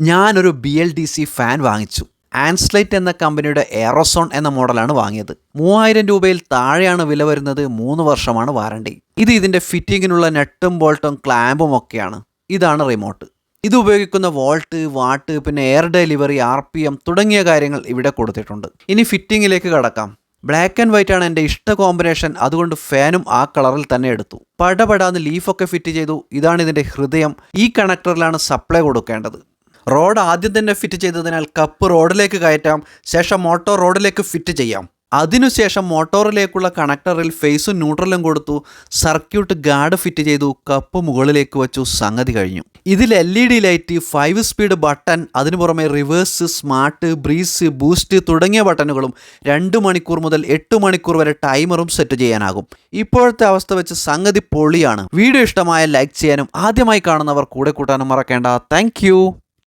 ഞാനൊരു B L D C fan വാങ്ങിച്ചു. ആൻസ്ലൈറ്റ് എന്ന കമ്പനിയുടെ എയറോസോൺ എന്ന മോഡലാണ് വാങ്ങിയത്. മൂവായിരം രൂപയിൽ താഴെയാണ് വില വരുന്നത് മൂന്ന് വർഷമാണ് വാറണ്ടി ഇത് ഇതിന്റെ ഫിറ്റിങ്ങിനുള്ള നെട്ടും ബോൾട്ടും ക്ലാമ്പും ഒക്കെയാണ്. ഇതാണ് റിമോട്ട് ഇത് ഉപയോഗിക്കുന്ന വോൾട്ട് വാട്ട് പിന്നെ air delivery R P M തുടങ്ങിയ കാര്യങ്ങൾ ഇവിടെ കൊടുത്തിട്ടുണ്ട്. ഇനി ഫിറ്റിങ്ങിലേക്ക് കടക്കാം. ബ്ലാക്ക് ആൻഡ് വൈറ്റ് ആണ് എന്റെ ഇഷ്ട കോമ്പിനേഷൻ അതുകൊണ്ട് ഫാനും ആ കളറിൽ തന്നെ എടുത്തു. പടപടാന്ന് ലീഫൊക്കെ ഫിറ്റ് ചെയ്തു. ഇതാണ് ഇതിന്റെ ഹൃദയം. ഈ കണക്ടറിലാണ് സപ്ലൈ കൊടുക്കേണ്ടത്. റോഡ് ആദ്യം തന്നെ ഫിറ്റ് ചെയ്തതിനാൽ കപ്പ് റോഡിലേക്ക് കയറ്റാം ശേഷം മോട്ടോർ റോഡിലേക്ക് ഫിറ്റ് ചെയ്യാം. അതിനുശേഷം മോട്ടോറിലേക്കുള്ള കണക്ടറിൽ ഫേസും ന്യൂട്രലും കൊടുത്തു സർക്യൂട്ട് ഗാർഡ് ഫിറ്റ് ചെയ്തു കപ്പ് മുകളിലേക്ക് വെച്ചു സംഗതി കഴിഞ്ഞു. ഇതിൽ L E D light five speed button അതിനു പുറമെ റിവേഴ്സ് സ്മാർട്ട് ബ്രീസ് ബൂസ്റ്റ് തുടങ്ങിയ ബട്ടണുകളും രണ്ട് മണിക്കൂർ മുതൽ എട്ട് മണിക്കൂർ വരെ ടൈമറും സെറ്റ് ചെയ്യാനാകും. ഇപ്പോഴത്തെ അവസ്ഥ വെച്ച് സംഗതി പൊളിയാണ്. വീഡിയോ ഇഷ്ടമായ ലൈക്ക് ചെയ്യാനും ആദ്യമായി കാണുന്നവർ കൂടെ കൂട്ടാനും മറക്കേണ്ട. താങ്ക്